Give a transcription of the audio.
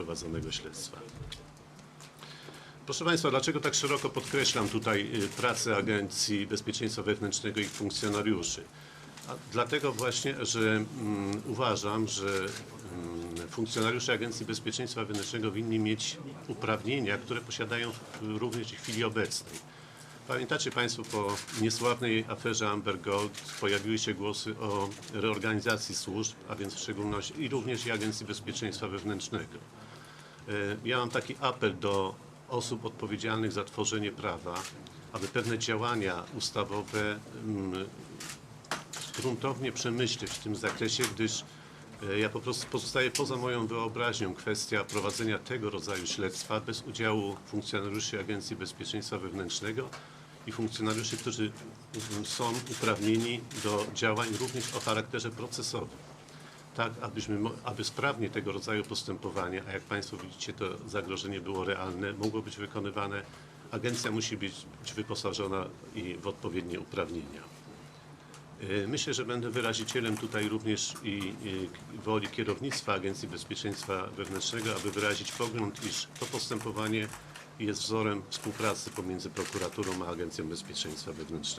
prowadzonego śledztwa. Proszę Państwa, dlaczego tak szeroko podkreślam tutaj y, pracę Agencji Bezpieczeństwa Wewnętrznego i ich funkcjonariuszy? A dlatego właśnie, że mm, uważam, że mm, funkcjonariusze Agencji Bezpieczeństwa Wewnętrznego winni mieć uprawnienia, które posiadają również w chwili obecnej. Pamiętacie Państwo, po niesławnej aferze Amber Gold pojawiły się głosy o reorganizacji służb, a więc w szczególności i również i Agencji Bezpieczeństwa Wewnętrznego. E, Ja mam taki apel do osób odpowiedzialnych za tworzenie prawa, aby pewne działania ustawowe mm, gruntownie przemyśleć w tym zakresie, gdyż e, ja po prostu pozostaje poza moją wyobraźnią. Kwestia prowadzenia tego rodzaju śledztwa bez udziału funkcjonariuszy Agencji Bezpieczeństwa Wewnętrznego i funkcjonariuszy, którzy mm, są uprawnieni do działań również o charakterze procesowym tak, abyśmy, aby sprawnie tego rodzaju postępowanie, a jak Państwo widzicie, to zagrożenie było realne, mogło być wykonywane. Agencja musi być, być wyposażona i w odpowiednie uprawnienia. Y, Myślę, że będę wyrazicielem tutaj również i woli kierownictwa Agencji Bezpieczeństwa Wewnętrznego, aby wyrazić pogląd, iż to postępowanie jest wzorem współpracy pomiędzy prokuraturą a Agencją Bezpieczeństwa Wewnętrznego.